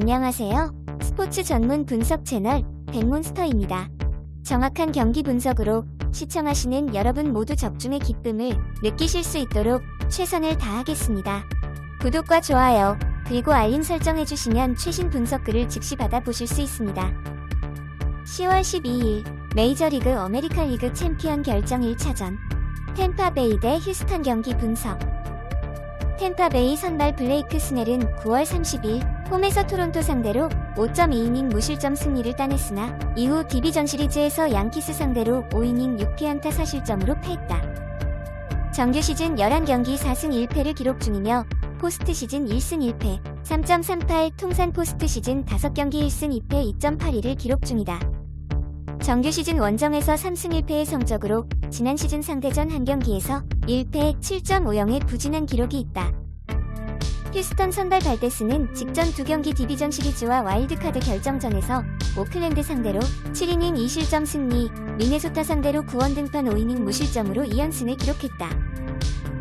안녕하세요. 스포츠 전문 분석 채널 백몬스터입니다. 정확한 경기 분석으로 시청하시는 여러분 모두 적중의 기쁨을 느끼실 수 있도록 최선을 다하겠습니다. 구독과 좋아요, 그리고 알림 설정 해주시면 최신 분석글을 즉시 받아보실 수 있습니다. 10월 12일 메이저리그 어메리칸 리그 챔피언 결정 1차전 템파베이 대 휴스턴 경기 분석 템파베이 선발 블레이크 스넬은 9월 30일 홈에서 토론토 상대로 5.2이닝 무실점 승리를 따냈으나 이후 디비전 시리즈에서 양키스 상대로 5이닝 6피안타 사실점으로 패했다. 정규 시즌 11경기 4승 1패를 기록 중이며 포스트 시즌 1승 1패 3.38 통산 포스트 시즌 5경기 1승 2패 2.82를 기록 중이다. 정규 시즌 원정에서 3승 1패의 성적으로 지난 시즌 상대전 한 경기에서 1패 7.50의 부진한 기록이 있다. 휴스턴 선발 발데스는 직전 두 경기 디비전 시리즈와 와일드카드 결정전에서 오클랜드 상대로 7이닝 2실점 승리, 미네소타 상대로 9원 등판 5이닝 무실점으로 2연승을 기록했다.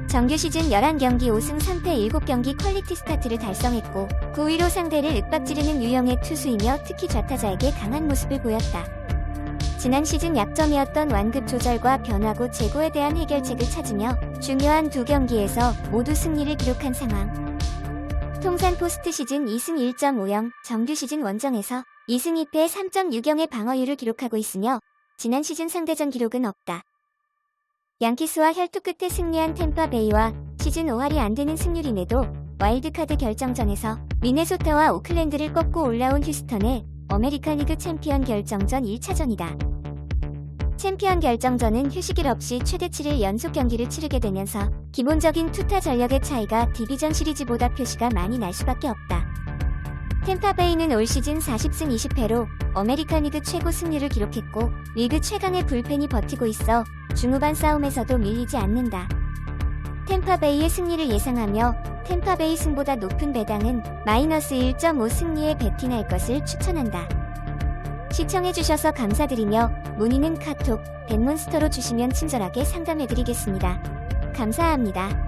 정규 시즌 11경기 5승 3패 7경기 퀄리티 스타트를 달성했고 9위로 상대를 윽박지르는 유형의 투수이며 특히 좌타자에게 강한 모습을 보였다. 지난 시즌 약점이었던 완급 조절과 변화구 제고에 대한 해결책을 찾으며 중요한 두 경기에서 모두 승리를 기록한 상황. 통산 포스트 시즌 2승 1.50, 정규 시즌 원정에서 2승 2패 3.6영의 방어율을 기록하고 있으며 지난 시즌 상대전 기록은 없다. 양키스와 혈투 끝에 승리한 템파베이와 시즌 5할이 안 되는 승률임에도 와일드카드 결정전에서 미네소타와 오클랜드를 꺾고 올라온 휴스턴의 어메리칸 리그 챔피언 결정전 1차전이다. 챔피언 결정전은 휴식일 없이 최대 7일 연속 경기를 치르게 되면서 기본적인 투타 전력의 차이가 디비전 시리즈보다 표시가 많이 날 수밖에 없다. 템파베이는 올 시즌 40승 20패로 어메리칸 리그 최고 승률을 기록했고 리그 최강의 불펜이 버티고 있어 중후반 싸움에서도 밀리지 않는다. 템파베이의 승리를 예상하며 템파베이 승보다 높은 배당은 마이너스 1.5 승리에 베팅할 것을 추천한다. 시청해주셔서 감사드리며 문의는 카톡, 백몬스터로 주시면 친절하게 상담해드리겠습니다. 감사합니다.